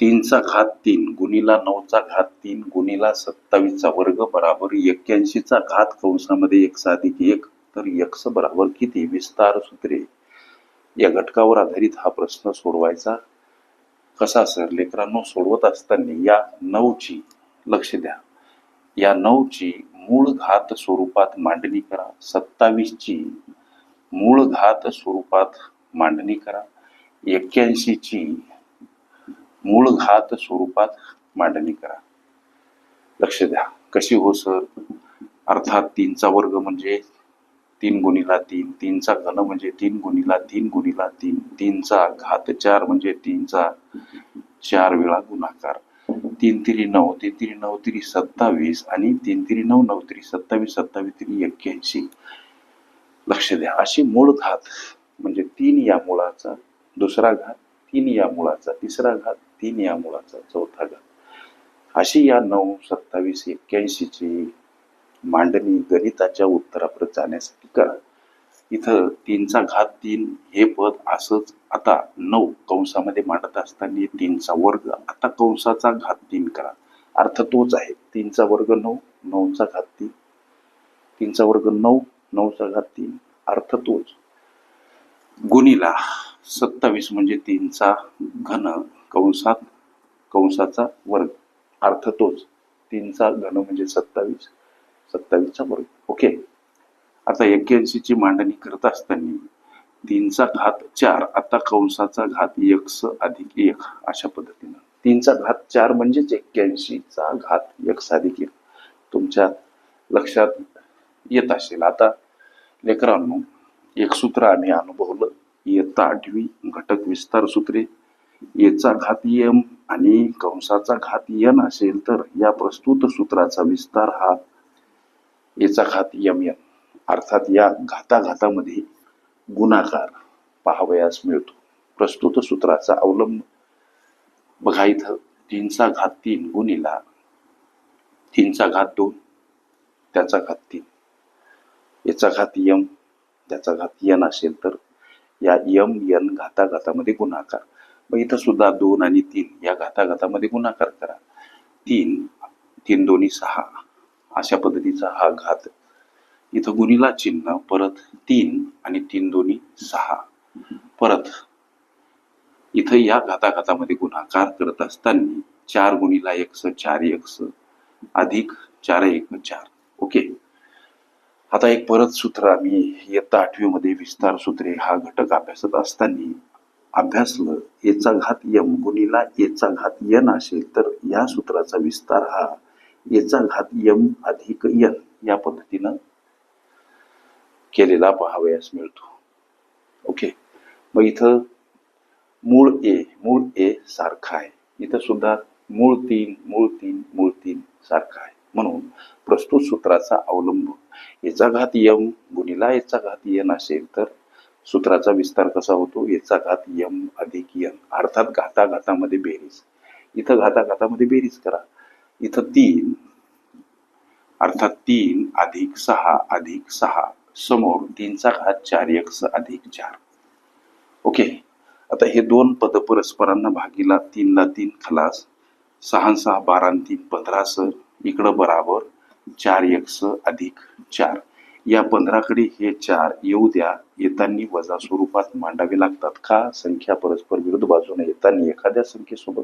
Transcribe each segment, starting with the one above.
तीनचा घात तीन गुणिला नऊचा घात तीन गुणिला सत्तावीसचा वर्ग बराबर एक्क्याऐंशीचा घात कंसामध्ये एक साधिक एक तर एक्स बराबर किती? विस्तार सूत्रे. या घटकावर आधारित हा प्रश्न सोडवायचा. कसा सर? लेकरांनो सोडवत असताना या नऊची लक्ष द्या. या नऊची मूळ घात स्वरूपात मांडणी करा. सत्तावीसची मूळ घात स्वरूपात मांडणी करा. एक्क्याऐंशीची मूळ घात स्वरूपात मांडणी करा. लक्ष द्या. कशी हो सर? अर्थात तीनचा वर्ग म्हणजे तीन गुणिला तीन. तीनचा घन म्हणजे तीन गुणिला तीन गुणिला तीन. तीनचा घात चार म्हणजे तीनचा चार वेळा गुणाकार. तीन तिरी नऊ तीन तिरी नऊ तिरी सत्तावीस आणि तीन तिरी नऊ नऊ तिरी सत्तावीस सत्तावीस तिरी एक्क्याऐंशी. लक्ष द्या. अशी मूळ घात म्हणजे तीन या मुळाचा दुसरा घात तीन या मुळाचा तिसरा घात तीन या मुळाचा चौथा घात अशी या नऊ सत्तावीस एक्क्याऐंशीची मांडणी गणिताच्या उत्तरापर्यंत जाण्यासाठी करा. इथं तीनचा घात तीन हे पद असंच आता नऊ कंसामध्ये मांडत असताना तीनचा वर्ग आता कंसाचा घात तीन करा. अर्थ तोच आहे. तीनचा वर्ग नऊ नऊचा घात तीन. तीनचा वर्ग नऊ नऊचा घात तीन. अर्थ तोच. गुणीला सत्तावीस म्हणजे तीनचा घन कंसात कंसाचा वर्ग. अर्थ तोच. तीनचा घन म्हणजे सत्तावीस. सत्तावीसचा वर्ग. ओके? आता एक्क्याऐंशीची मांडणी करत असताना तीनचा घात चार आता कंसाचा घात एक्स अधिक एक अशा पद्धतीनं. तीनचा घात चार म्हणजेच एक्क्याऐंशीचा घात एक्स अधिक एक. तुमच्या लक्षात येत असेल. आता लेकरांनो एक सूत्र आम्ही अनुभवलं. इयत्ता आठवी घटक विस्तार सूत्रे. याचा घात यम आणि कंसाचा घात यन असेल तर या प्रस्तुत सूत्राचा विस्तार हा याचा घात यम यन. अर्थात या घाताघातामध्ये गुणाकार पाहावयास मिळतो. प्रस्तुत सूत्राचा अवलंब बघा इथं तीनचा घात तीन गुणिला तीनचा घात दोन त्याचा घात तीन. याचा घात यम त्याचा घात यन असेल तर या यम यन घाताघातामध्ये गुणाकार. मग इथं सुद्धा दोन आणि तीन या घाताघातामध्ये गुणाकार करा. तीन तीन दोन्ही सहा. अशा पद्धतीचा हा घात. इथं गुणीला चिन्ह परत तीन आणि तीन दोन्ही सहा. परत इथं या घाताघातामध्ये गुणाकार करत असताना चार गुणीला एक्स चार एक्स अधिक चार एक चार. ओके? आता एक परत सूत्र आम्ही इयत्ता आठवीमध्ये विस्तार सूत्रे हा घटक अभ्यासत असताना अभ्यासलं एचा घात यम गुणीला एचा घात यन असेल तर या सूत्राचा विस्तार हा एचा घात यम अधिक यन या पद्धतीनं केलेला पहावयास मिळतो. ओके. मग इथं मूळ ए मूळ ए सारखा आहे. इथं सुद्धा मूळ तीन मूळ तीन मूळ तीन सारखा आहे. म्हणून प्रस्तुत सूत्राचा अवलंब याचा घात यम गुणीला याचा घात यन असेल तर सूत्राचा विस्तार कसा होतो? याचा घात यम अधिक यन. अर्थात घाताघातामध्ये बेरीज. इथं घाताघातामध्ये बेरीज करा. इथं तीन. अर्थात तीन अधिक सहा अधिक सहा. समोर तीनचा घात चार एक्स अधिक चार. ओके. आता हे दोन पद परस्परांना भागीला तीनला तीन खलास. सहा सहा बारा तीन पंधरा सर इकडं बराबर चार एक्स अधिक चार. या पंधराकडे हे चार येऊ द्या. येताना वजा स्वरूपात मांडावे लागतात का? संख्या परस्पर विरुद्ध बाजूने येताना एखाद्या संख्येसोबत.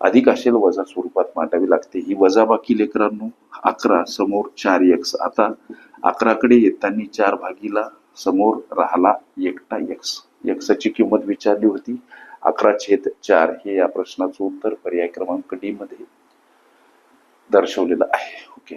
अधिक असेल वजा स्वरूपात मांडावी लागते. ही वजाबाकी लेकरांनो अकरा समोर चार एक्स आता अकराकडे येताना चार भागीला समोर राहिला एकटा एक्स एक्सची किंमत विचारली होती. अकरा छेद चार हे या प्रश्नाचं उत्तर पर्याय क्रमांक डी मध्ये दर्शवलेलं आहे. ओके